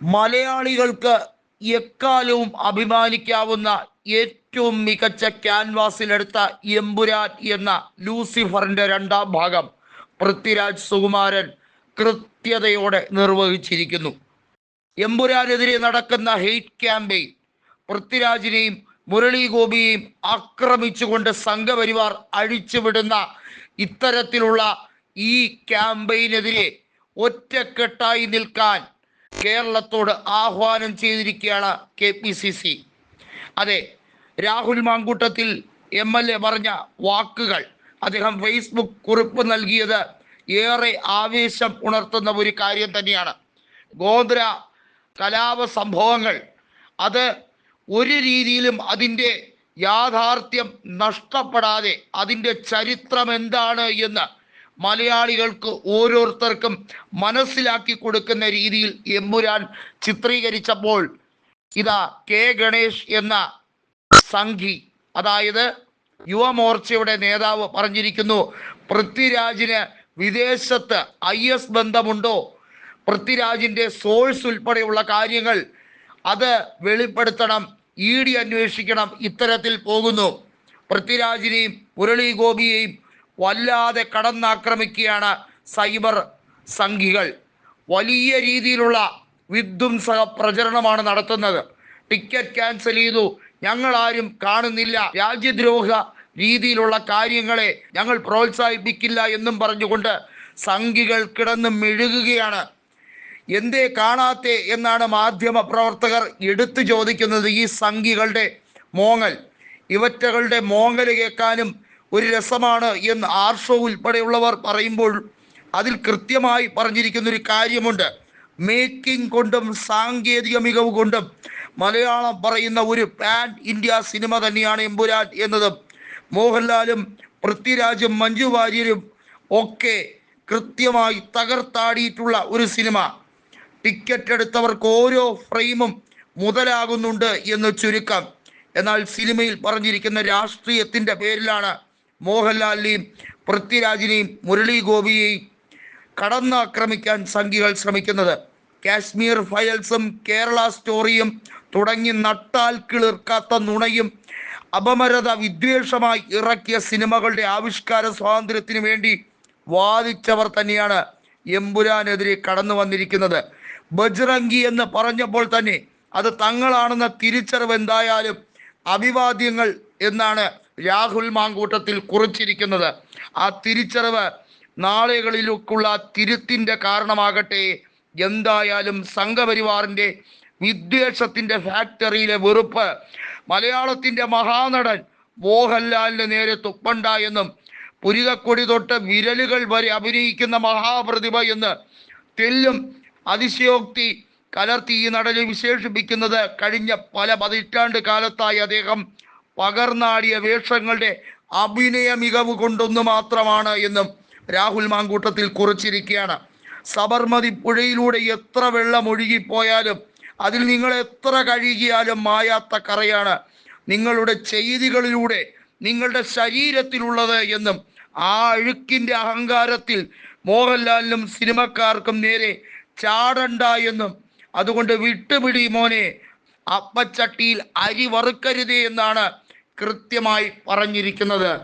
മലയാളികൾക്ക് എക്കാലവും അഭിമാനിക്കാവുന്ന ഏറ്റവും മികച്ച ക്യാൻവാസിലെടുത്ത എമ്പുരാൻ എന്ന ലൂസിഫറിന്റെ രണ്ടാം ഭാഗം പൃഥ്വിരാജ് സുകുമാരൻ കൃത്യതയോടെ നിർവഹിച്ചിരിക്കുന്നു. എമ്പുരാനെതിരെ നടക്കുന്ന ഹെയ്റ്റ് ക്യാമ്പയിൻ പൃഥ്വിരാജിനെയും മുരളി ഗോപിയെയും ആക്രമിച്ചുകൊണ്ട് സംഘപരിവാർ അഴിച്ചുവിടുന്ന ഇത്തരത്തിലുള്ള ഈ ക്യാമ്പയിനെതിരെ ഒറ്റക്കെട്ടായി നിൽക്കാൻ കേരളത്തോട് ആഹ്വാനം ചെയ്തിരിക്കുകയാണ് കെ പി സി സി. അതെ Rahul Mamkootathil M L A പറഞ്ഞ വാക്കുകൾ അദ്ദേഹം ഫേസ്ബുക്ക് കുറിപ്പ് നൽകിയത് ഏറെ ആവേശം ഉണർത്തുന്ന ഒരു കാര്യം തന്നെയാണ്. ഗോത്ര കലാപ സംഭവങ്ങൾ അത് ഒരു രീതിയിലും അതിന്റെ യാഥാർത്ഥ്യം നഷ്ടപ്പെടാതെ അതിന്റെ ചരിത്രം എന്താണ് എന്ന് മലയാളികൾക്ക് ഓരോരുത്തർക്കും മനസ്സിലാക്കി കൊടുക്കുന്ന രീതിയിൽ എമ്പുരാൻ ചിത്രീകരിച്ചപ്പോൾ ഇതാ കെ ഗണേഷ് എന്ന സംഘി അതായത് യുവമോർച്ചയുടെ നേതാവ് പറഞ്ഞിരിക്കുന്നു പൃഥ്വിരാജിന് വിദേശത്ത് ഐ എസ് ബന്ധമുണ്ടോ? പൃഥ്വിരാജിന്റെ സോഴ്സ് ഉൾപ്പെടെയുള്ള കാര്യങ്ങൾ അത് വെളിപ്പെടുത്തണം ഇ ഡി അന്വേഷിക്കണം ഇത്തരത്തിൽ പോകുന്നു. പൃഥ്വിരാജിനെയും മുരളി ഗോപിയെയും വല്ലാതെ കടന്നാക്രമിക്കുകയാണ് സൈബർ സംഘികൾ. വലിയ രീതിയിലുള്ള വിധ്വംസക പ്രചരണമാണ് നടത്തുന്നത്. ടിക്കറ്റ് ക്യാൻസൽ ചെയ്തു. ഞങ്ങൾ ആരും കാണുന്നില്ല. രാജ്യദ്രോഹ രീതിയിലുള്ള കാര്യങ്ങളെ ഞങ്ങൾ പ്രോത്സാഹിപ്പിക്കില്ല എന്നും പറഞ്ഞുകൊണ്ട് സംഘികൾ കിടന്ന് മെഴുകുകയാണ്. എന്തേ കാണാത്തെ എന്നാണ് മാധ്യമ പ്രവർത്തകർ എടുത്തു ചോദിക്കുന്നത് ഈ സംഘികളുടെ മോങ്ങൽ. ഇവറ്റകളുടെ മോങ്ങൽ കേൾക്കാനും ഒരു രസമാണ് എന്ന് ആർഷോ ഉൾപ്പെടെയുള്ളവർ പറയുമ്പോൾ അതിൽ കൃത്യമായി പറഞ്ഞിരിക്കുന്ന ഒരു കാര്യമുണ്ട്. മേക്കിംഗ് കൊണ്ടും സാങ്കേതിക മികവ് കൊണ്ടും മലയാളം പറയുന്ന ഒരു പാൻ ഇന്ത്യ സിനിമ തന്നെയാണ് എമ്പുരാൻ എന്നതും മോഹൻലാലും പൃഥ്വിരാജും മഞ്ജു വാര്യരും ഒക്കെ കൃത്യമായി തകർത്താടിയിട്ടുള്ള ഒരു സിനിമ. ടിക്കറ്റ് എടുത്തവർക്ക് ഓരോ ഫ്രെയിമും മുതലാകുന്നുണ്ട് എന്ന് ചുരുക്കം. എന്നാൽ സിനിമയിൽ പറഞ്ഞിരിക്കുന്ന രാഷ്ട്രീയത്തിന്റെ പേരിലാണ് മോഹൻലാലിനെയും പൃഥ്വിരാജിനെയും മുരളി ഗോപിയെയും കടന്നാക്രമിക്കാൻ സംഘികൾ ശ്രമിക്കുന്നത്. കാശ്മീർ ഫയൽസും കേരള സ്റ്റോറിയും തുടങ്ങി നട്ടാൽ കിളിർക്കാത്ത നുണയും അപമരത വിദ്വേഷമായി ഇറക്കിയ സിനിമകളുടെ ആവിഷ്കാര സ്വാതന്ത്ര്യത്തിന് വേണ്ടി വാദിച്ചവർ തന്നെയാണ് എമ്പുരാനെതിരെ കടന്നു വന്നിരിക്കുന്നത്. ബജ്രംഗി എന്ന് പറഞ്ഞപ്പോൾ തന്നെ അത് തങ്ങളാണെന്ന തിരിച്ചറിവ് എന്തായാലും അഭിവാദ്യങ്ങൾ എന്നാണ് രാഹുൽ മാങ്കൂട്ടത്തിൽ കുറിച്ചിരിക്കുന്നത് ആ തിരിച്ചറിവ് നാളുകളിലേക്കുള്ള തിരുത്തിന്റെ കാരണമാകട്ടെ എന്തായാലും സംഘപരിവാറിന്റെ വിദ്വേഷത്തിന്റെ ഫാക്ടറിയിലെ വെറുപ്പ് മലയാളത്തിന്റെ മഹാനടൻ മോഹൻലാലിന് നേരെ തുപ്പണ്ട എന്നും പുരികക്കൊടി തൊട്ട് വിരലുകൾ വരെ അഭിനയിക്കുന്ന മഹാപ്രതിഭ എന്ന് തെല്ലും അതിശയോക്തി കലർത്തി ഈ നടനെ വിശേഷിപ്പിക്കുന്നത് കഴിഞ്ഞ പല പതിറ്റാണ്ട് കാലത്തായി അദ്ദേഹം പകർന്നാടിയ വേഷങ്ങളുടെ അഭിനയ മികവ് കൊണ്ടൊന്നു മാത്രമാണ് എന്നും രാഹുൽ മാങ്കൂട്ടത്തിൽ കുറിച്ചിരിക്കുകയാണ്. സബർമതി പുഴയിലൂടെ എത്ര വെള്ളം ഒഴുകിപ്പോയാലും അതിൽ നിങ്ങൾ എത്ര കഴുകിയാലും മായാത്ത കറയാണ് നിങ്ങളുടെ ചെയ്തികളിലൂടെ നിങ്ങളുടെ ശരീരത്തിലുള്ളത് എന്നും ആ അഴുക്കിന്റെ അഹങ്കാരത്തിൽ മോഹൻലാലിനും സിനിമക്കാർക്കും നേരെ ചാടണ്ട എന്നും അതുകൊണ്ട് വിട്ടുപിടി മോനെ അപ്പച്ചട്ടിയിൽ അരി വറുക്കരുതേ എന്നാണ് കൃത്യമായി പറഞ്ഞിരിക്കുന്നത്